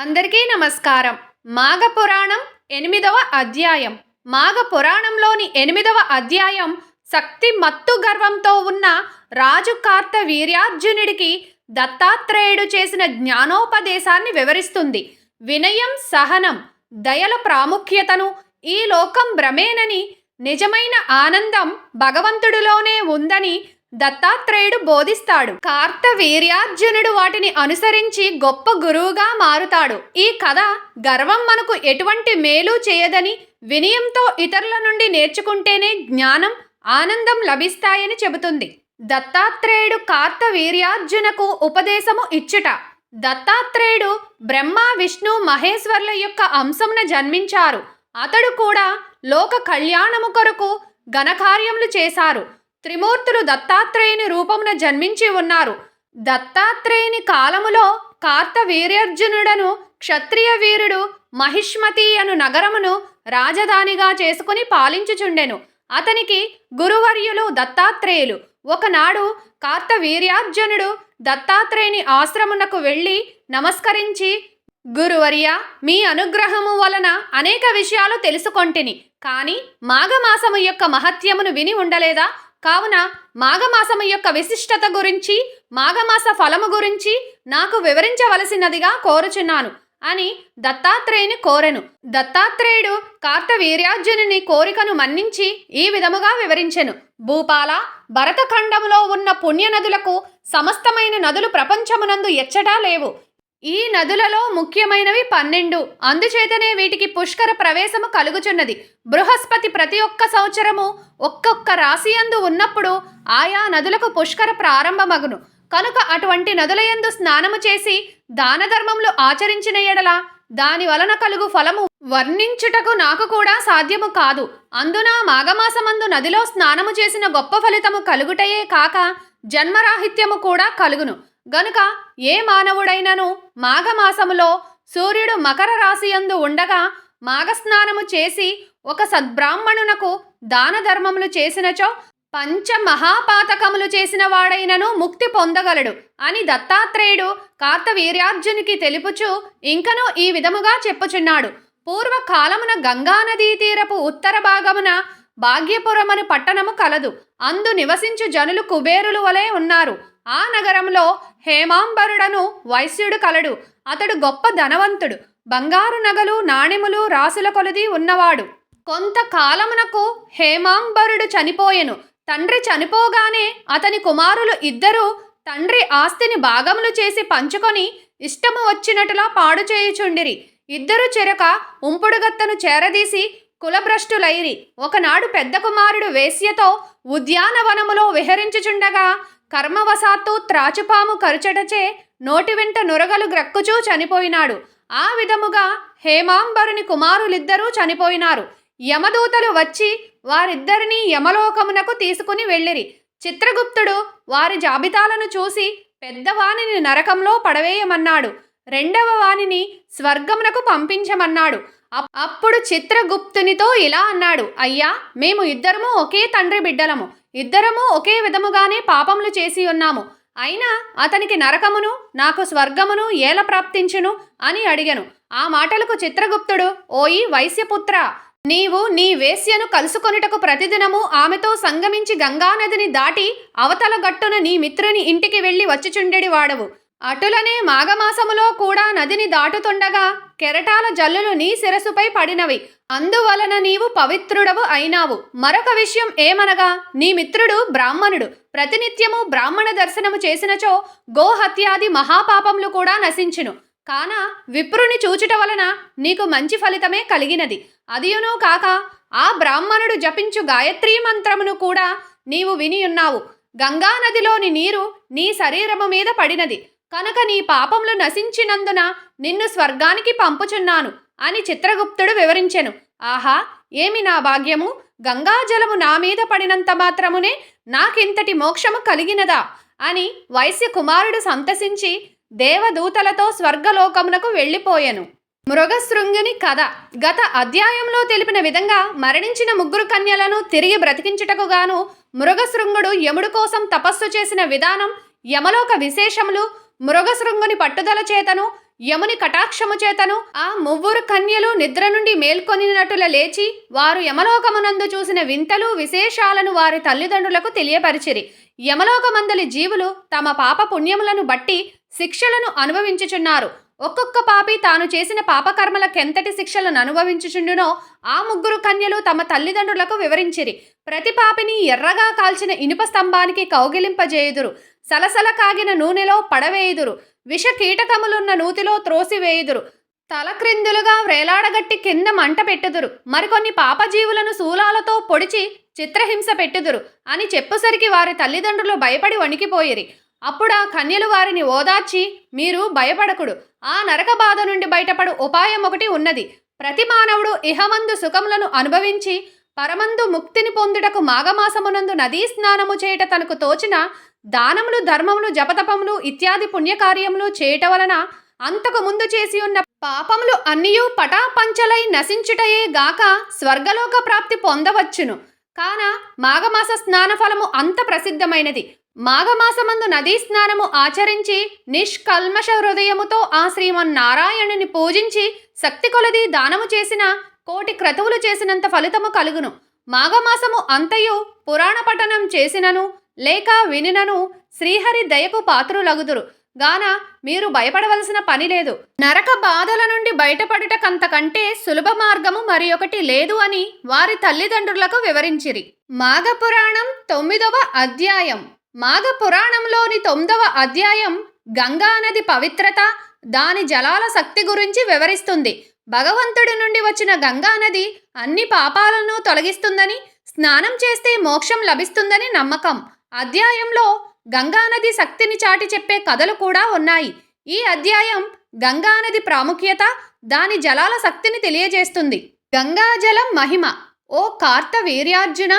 అందరికీ నమస్కారం. మాఘ పురాణం ఎనిమిదవ అధ్యాయం. మాఘ పురాణంలోని ఎనిమిదవ అధ్యాయం శక్తి మత్తు గర్వంతో ఉన్న రాజు కార్త వీర్యార్జునుడికి దత్తాత్రేయుడు చేసిన జ్ఞానోపదేశాన్ని వివరిస్తుంది. వినయం సహనం దయల ప్రాముఖ్యతను ఈ లోకం భ్రమేనని నిజమైన ఆనందం భగవంతుడిలోనే ఉందని దత్తాత్రేయుడు బోధిస్తాడు. కార్త వీర్యార్జునుడు వాటిని అనుసరించి గొప్ప గురువుగా మారుతాడు. ఈ కథ గర్వం మనకు ఎటువంటి మేలు చేయదని వినయంతో ఇతరుల నుండి నేర్చుకుంటేనే జ్ఞానం ఆనందం లభిస్తాయని చెబుతుంది. దత్తాత్రేయుడు కార్త వీర్యార్జునకు ఉపదేశము ఇచ్చుట. దత్తాత్రేయుడు బ్రహ్మ విష్ణు మహేశ్వర్ల యొక్క అంశమున జన్మించారు. అతడు కూడా లోక కళ్యాణము కొరకు ఘనకార్యములు చేశారు. త్రిమూర్తులు దత్తాత్రేయుని రూపమున జన్మించి ఉన్నారు. దత్తాత్రేయుని కాలములో కార్త క్షత్రియ వీరుడు మహిష్మతి అను నగరమును రాజధానిగా చేసుకుని పాలించుచుండెను. అతనికి గురువర్యులు దత్తాత్రేయులు. ఒకనాడు కార్త వీర్యార్జునుడు దత్తాత్రేయుని ఆశ్రమునకు వెళ్ళి నమస్కరించి గురువర్య మీ అనుగ్రహము వలన అనేక విషయాలు తెలుసుకొంటిని. కానీ మాఘమాసము యొక్క మహత్యమును విని ఉండలేదా? కావున మాఘమాసము యొక్క విశిష్టత గురించి మాఘమాస ఫలము గురించి నాకు వివరించవలసినదిగా కోరుచున్నాను అని దత్తాత్రేయుని కోరెను. దత్తాత్రేయుడు కార్తవీర్యార్జునుని కోరికను మన్నించి ఈ విధముగా వివరించెను. భూపాల భరతఖండములో ఉన్న పుణ్యనదులకు సమస్తమైన నదులు ప్రపంచమునందు ఎచ్చటా లేవు. ఈ నదులలో ముఖ్యమైనవి పన్నెండు. అందుచేతనే వీటికి పుష్కర ప్రవేశము కలుగుచున్నది. బృహస్పతి ప్రతి ఒక్క సంవత్సరము ఒక్కొక్క రాశి యందు ఉన్నప్పుడు ఆయా నదులకు పుష్కర ప్రారంభమగును. కనుక అటువంటి నదులయందు స్నానము చేసి దాన ధర్మములు ఆచరించిన ఎడల దాని వలన కలుగు ఫలము వర్ణించుటకు నాకు కూడా సాధ్యము కాదు. అందున మాఘమాసమందు నదిలో స్నానము చేసిన గొప్ప ఫలితము కలుగుటయే కాక జన్మరాహిత్యము కూడా కలుగును. గనుక ఏ మానవుడైనను మాఘమాసములో సూర్యుడు మకర రాశియందు ఉండగా మాఘస్నానము చేసి ఒక సద్బ్రాహ్మణునకు దాన ధర్మములు చేసినచో పంచ మహాపాతకములు చేసిన వాడైనను ముక్తి పొందగలడు అని దత్తాత్రేయుడు కార్తవీర్యార్జునికి తెలుపుచు ఇంకను ఈ విధముగా చెప్పుచున్నాడు. పూర్వకాలమున గంగానదీ తీరపు ఉత్తర భాగమున భాగ్యపురమను పట్టణము కలదు. అందు నివసించు జనులు కుబేరులు వలె ఉన్నారు. ఆ నగరంలో హేమాంబరుడను వైశ్యుడు కలడు. అతడు గొప్ప ధనవంతుడు. బంగారు నగలు నాణెములు రాసుల కొలది ఉన్నవాడు. కొంతకాలమునకు హేమాంబరుడు చనిపోయెను. తండ్రి చనిపోగానే అతని కుమారులు ఇద్దరూ తండ్రి ఆస్తిని భాగములు చేసి పంచుకొని ఇష్టము వచ్చినట్టులా పాడు చేయుచుండిరి. ఇద్దరు చెరక ఉంపుడుగత్తను చేరదీసి కులభ్రష్టులైరి. ఒకనాడు పెద్ద కుమారుడు వేశ్యతో ఉద్యానవనములో విహరించుచుండగా కర్మవశాత్తు త్రాచుపాము కరుచటచే నోటి వెంట నురగలు గ్రక్కుచూ చనిపోయినాడు. ఆ విధముగా హేమాంబరుని కుమారులిద్దరూ చనిపోయినారు. యమదూతలు వచ్చి వారిద్దరినీ యమలోకమునకు తీసుకుని వెళ్ళిరి. చిత్రగుప్తుడు వారి జాబితాలను చూసి పెద్దవానిని నరకంలో పడవేయమన్నాడు. రెండవ వానిని స్వర్గమునకు పంపించమన్నాడు. అప్పుడు చిత్రగుప్తునితో ఇలా అన్నాడు. అయ్యా మేము ఇద్దరము ఒకే తండ్రి బిడ్డలము. ఇద్దరము ఒకే విధముగానే పాపములు చేసి ఉన్నాము. అయినా అతనికి నరకమును నాకు స్వర్గమును ఏల ప్రాప్తించును అని అడిగను. ఆ మాటలకు చిత్రగుప్తుడు ఓయి వైశ్యపుత్ర నీవు నీ వేశ్యను కలుసుకొనుటకు ప్రతిదినము ఆమెతో సంగమించి గంగానదిని దాటి అవతల గట్టున నీ మిత్రుని ఇంటికి వెళ్ళి వచ్చిచుండెడి వాడవు అటులనే మాఘమాసములో కూడా నదిని దాటుతుండగా కెరటాల జల్లులు నీ శిరసుపై పడినవి. అందువలన నీవు పవిత్రుడవు అయినావు. మరొక విషయం ఏమనగా నీ మిత్రుడు బ్రాహ్మణుడు. ప్రతినిత్యము బ్రాహ్మణ దర్శనము చేసినచో గోహత్యాది మహాపాపములు కూడా నశించును. కాన విప్రుని చూచుట వలన నీకు మంచి ఫలితమే కలిగినది. అదియును కాక ఆ బ్రాహ్మణుడు జపించు గాయత్రీ మంత్రమును కూడా నీవు వినియున్నావు. గంగా నదిలోని నీరు నీ శరీరము మీద పడినది. కనుక నీ పాపములు నశించినందున నిన్ను స్వర్గానికి పంపుచున్నాను అని చిత్రగుప్తుడు వివరించెను. ఆహా ఏమి నా భాగ్యము? గంగాజలము నా మీద పడినంత మాత్రమునే నాకింతటి మోక్షము కలిగినదా? అని వైశ్య కుమారుడు సంతసించి దేవదూతలతో స్వర్గలోకమునకు వెళ్ళిపోయెను. మృగశృంగుని కథ. గత అధ్యాయంలో తెలిపిన విధంగా మరణించిన ముగ్గురు కన్యలను తిరిగి బ్రతికించుటకు గాను మృగశృంగుడు యముడు కోసం తపస్సు చేసిన విధానం యమలోక విశేషములు మృగశృంగుని పట్టుదల చేతను యముని కటాక్షము చేతను ఆ మువ్వురు కన్యలు నిద్ర నుండి మేల్కొనినట్టుల లేచి వారు యమలోకమునందు చూసిన వింతలు విశేషాలను వారి తల్లిదండ్రులకు తెలియపరిచిరి. యమలోకమందలి జీవులు తమ పాప పుణ్యములను బట్టి శిక్షలను అనుభవించుచున్నారు. ఒక్కొక్క పాపి తాను చేసిన పాపకర్మలకెంతటి శిక్షలను అనుభవించుచుండునో ఆ ముగ్గురు కన్యలు తమ తల్లిదండ్రులకు వివరించిరి. ప్రతి పాపిని ఎర్రగా కాల్చిన ఇనుప స్తంభానికి కౌగిలింపజేయుదురు. సలసల కాగిన నూనెలో పడవేయుదురు. విష కీటకములున్న నూతిలో త్రోసివేయుదురు. తలక్రిందులుగా వ్రేలాడగట్టి కింద మంట పెట్టుదురు. మరికొన్ని పాపజీవులను శూలాలతో పొడిచి చిత్రహింస పెట్టుదురు. అని చెప్పుసరికి వారి తల్లిదండ్రులు భయపడి వణికిపోయిరి. అప్పుడు ఆ కన్యలు వారిని ఓదార్చి మీరు భయపడకుడు. ఆ నరక బాధ నుండి బయటపడు ఉపాయం ఒకటి ఉన్నది. ప్రతి మానవుడు ఇహమందు సుఖములను అనుభవించి పరమందు ముక్తిని పొందుటకు మాఘమాసమునందు నదీ స్నానము చేయుట తనకు తోచిన దానములు ధర్మములు జపతపములు ఇత్యాది పుణ్యకార్యములు చేయట వలన అంతకు ముందు చేసి ఉన్న పాపములు అన్నియూ పటాపంచలై నశించుటయే గాక స్వర్గలోక ప్రాప్తి పొందవచ్చును. కాన మాఘమాస స్నాన ఫలము అంత ప్రసిద్ధమైనది. మాఘమాసమందు నదీ స్నానము ఆచరించి నిష్కల్మష హృదయముతో ఆ శ్రీమన్నారాయణుని పూజించి శక్తి కొలది దానము చేసిన కోటి క్రతువులు చేసినంత ఫలితము కలుగును. మాఘమాసము అంతయు పురాణ పఠనం చేసినను లేక వినినను శ్రీహరి దయకు పాత్రులగుదురు. గాన మీరు భయపడవలసిన పని లేదు. నరక బాధల నుండి బయటపడుటకంతకంటే సులభ మార్గము మరి ఒకటి లేదు అని వారి తల్లిదండ్రులకు వివరించిరి. మాఘ పురాణం తొమ్మిదవ అధ్యాయం. మాఘ పురాణంలోని తొమ్మిదవ అధ్యాయం గంగా నది పవిత్రత దాని జలాల శక్తి గురించి వివరిస్తుంది. భగవంతుడి నుండి వచ్చిన గంగా నది అన్ని పాపాలను తొలగిస్తుందని స్నానం చేస్తే మోక్షం లభిస్తుందని నమ్మకం. అధ్యాయంలో గంగానది శక్తిని చాటి చెప్పే కథలు కూడా ఉన్నాయి. ఈ అధ్యాయం గంగానది ప్రాముఖ్యత దాని జలాల శక్తిని తెలియజేస్తుంది. గంగాజలం మహిమ. ఓ కార్త వీర్యార్జున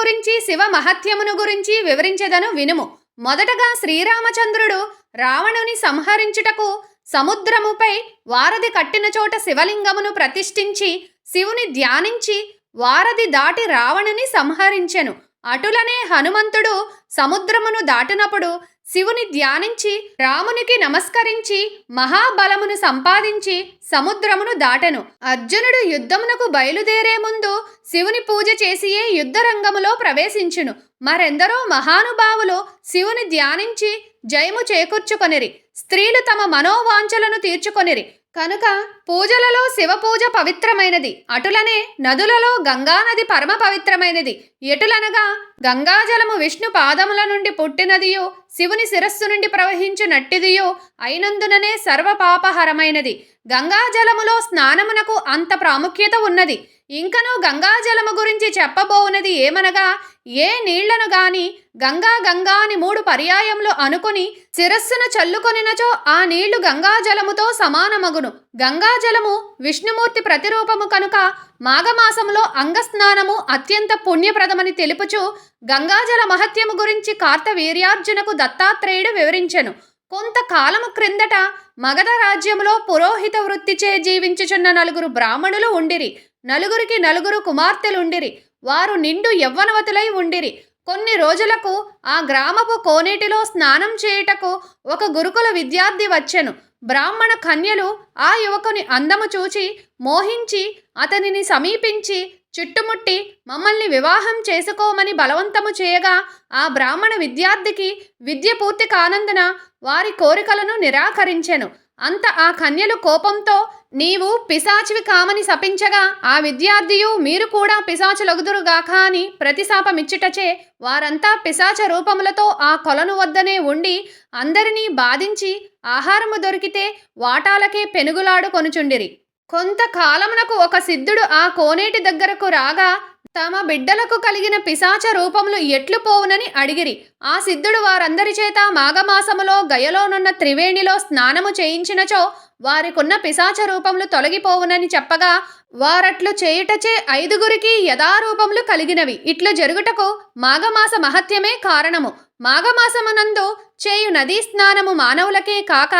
గురించి శివ మహత్యమును గురించి వివరించెదను వినుము. మొదటగా శ్రీరామచంద్రుడు రావణుని సంహరించుటకు సముద్రముపై వారధి కట్టిన చోట శివలింగమును ప్రతిష్ఠించి శివుని ధ్యానించి వారధి దాటి రావణుని సంహరించెను. అటులనే హనుమంతుడు సముద్రమును దాటినప్పుడు శివుని ధ్యానించి రామునికి నమస్కరించి మహాబలమును సంపాదించి సముద్రమును దాటెను. అర్జునుడు యుద్ధమునకు బయలుదేరే ముందు శివుని పూజ చేసియే యుద్ధరంగములో ప్రవేశించును. మరెందరో మహానుభావులు శివుని ధ్యానించి జయము చేకూర్చుకొనిరి. స్త్రీలు తమ మనోవాంఛలను తీర్చుకొనిరి. కనుక పూజలలో శివ పూజ పవిత్రమైనది అటులనే నదులలో గంగానది పరమ పవిత్రమైనది. ఎటులనగా గంగాజలము విష్ణు పాదముల నుండి పుట్టినదియు శివుని శిరస్సు నుండి ప్రవహించు నట్టిదియు అయినందుననే సర్వపాపహరమైనది. గంగాజలములో స్నానమునకు అంత ప్రాముఖ్యత ఉన్నది. ఇంకను గంగాజలము గురించి చెప్పబోవునది ఏమనగా ఏ నీళ్ళను గాని గంగా గంగా అని మూడు పర్యాయములు అనుకుని శిరస్సును చల్లుకొనినచో ఆ నీళ్ళు గంగాజలముతో సమానమగును. గంగాజలము విష్ణుమూర్తి ప్రతిరూపము కనుక మాఘమాసములో అంగస్నానము అత్యంత పుణ్యప్రదమని తెలుపుచు గంగాజల మహత్యము గురించి కార్తవీర్యార్జునకు దత్తాత్రేయుడు వివరించెను. కొంతకాలము క్రిందట మగధ రాజ్యములో పురోహిత వృత్తిచే జీవించుచున్న నలుగురు బ్రాహ్మణులు ఉండిరి. నలుగురికి నలుగురు కుమార్తెలుండిరి. వారు నిండు యవ్వనవతులై ఉండిరి. కొన్ని రోజులకు ఆ గ్రామపు కోనేటిలో స్నానం చేయుటకు ఒక గురుకుల విద్యార్థి వచ్చెను. బ్రాహ్మణ కన్యలు ఆ యువకుని అందము చూచి మోహించి అతనిని సమీపించి చుట్టుముట్టి మమ్మల్ని వివాహం చేసుకోమని బలవంతము చేయగా ఆ బ్రాహ్మణ విద్యార్థికి విద్య పూర్తి కానందున వారి కోరికలను నిరాకరించెను. అంత ఆ కన్యలు కోపంతో నీవు పిశాచివి కామని శపించగా ఆ విద్యార్థియు మీరు కూడా పిశాచులగుదురుగాక అని ప్రతిశాపమిచ్చుటచే వారంతా పిశాచ రూపములతో ఆ కొలను వద్దనే ఉండి అందరినీ బాధించి ఆహారము దొరికితే వాటాలకే పెనుగులాడు కొనుచుండిరి. కొంతకాలమునకు ఒక సిద్ధుడు ఆ కోనేటి దగ్గరకు రాగా తమ బిడ్డలకు కలిగిన పిశాచ రూపములు ఎట్లు పోవునని అడిగిరి. ఆ సిద్ధుడు వారందరి చేత మాఘమాసములో గయలోనున్న త్రివేణిలో స్నానము చేయించినచో వారికున్న పిశాచ రూపములు తొలగిపోవునని చెప్పగా వారట్లు చేయుటచే ఐదుగురికి యథారూపములు కలిగినవి. ఇట్లు జరుగుటకు మాఘమాస మహత్యమే కారణము. మాఘమాసమునందు చేయు నదీ స్నానము మానవులకే కాక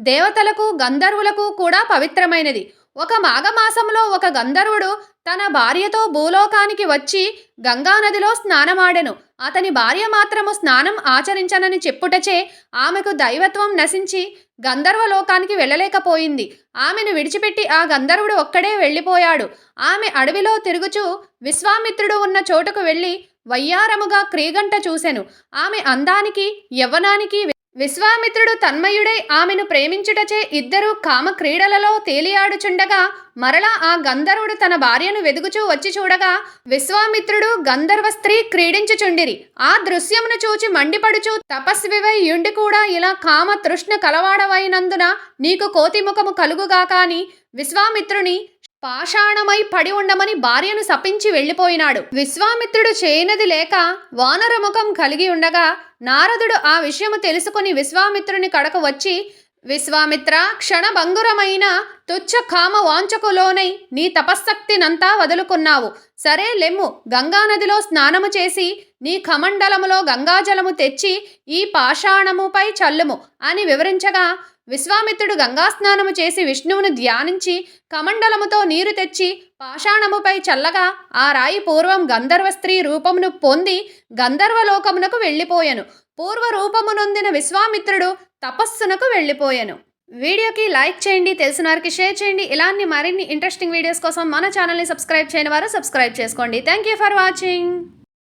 దేవతలకు గంధర్వులకు కూడా పవిత్రమైనది. ఒక మాఘమాసంలో ఒక గంధర్వుడు తన భార్యతో భూలోకానికి వచ్చి గంగానదిలో స్నానమాడెను. అతని భార్య మాత్రము స్నానం ఆచరించనని చెప్పుటచే ఆమెకు దైవత్వం నశించి గంధర్వలోకానికి వెళ్ళలేకపోయింది. ఆమెను విడిచిపెట్టి ఆ గంధర్వుడు ఒక్కడే వెళ్ళిపోయాడు. ఆమె అడవిలో తిరుగుచూ విశ్వామిత్రుడు ఉన్న చోటుకు వెళ్ళి వయ్యారముగా క్రీగంట చూసెను. ఆమె అందానికి యవ్వనానికి విశ్వామిత్రుడు తన్మయుడై ఆమెను ప్రేమించుటచే ఇద్దరు కామ క్రీడలలో తేలియాడుచుండగా మరలా ఆ గంధర్వుడు తన భార్యను వెదుగుచూ వచ్చి చూడగా విశ్వామిత్రుడు గంధర్వ స్త్రీ క్రీడించుచుండిరి. ఆ దృశ్యమును చూచి మండిపడుచు తపస్వివై యుండి కూడా ఇలా కామ తృష్ణ కలవాడవైనందున నీకు కోతిముఖము కలుగుగా అని విశ్వామిత్రుని పాషాణమై పడి ఉండమని భార్యను శపించి వెళ్ళిపోయినాడు. విశ్వామిత్రుడు చేయనది లేక వానరముఖం కలిగి ఉండగా నారదుడు ఆ విషయము తెలుసుకుని విశ్వామిత్రుని కడకు వచ్చి విశ్వామిత్ర క్షణభంగురమైన తుచ్చ కామ వాంచకులోనై నీ తపశ్శక్తినంతా వదులుకున్నావు. సరే లెమ్ము. గంగానదిలో స్నానము చేసి నీ కమండలములో గంగాజలము తెచ్చి ఈ పాషాణముపై చల్లుము అని వివరించగా విశ్వామిత్రుడు గంగాస్నానము చేసి విష్ణువును ధ్యానించి కమండలముతో నీరు తెచ్చి పాషాణముపై చల్లగా ఆ రాయి పూర్వం గంధర్వ స్త్రీ రూపమును పొంది గంధర్వలోకమునకు వెళ్ళిపోయెను. పూర్వ రూపము నొందిన విశ్వామిత్రుడు తపస్సునకు వెళ్ళిపోయెను. వీడియోకి లైక్ చేయండి తెలిసిన వారికి షేర్ చేయండి. ఇలాంటి మరిన్ని ఇంట్రెస్టింగ్ వీడియోస్ కోసం మన ఛానల్ని సబ్స్క్రైబ్ చేయని వారు సబ్స్క్రైబ్ చేసుకోండి. Thank you for watching.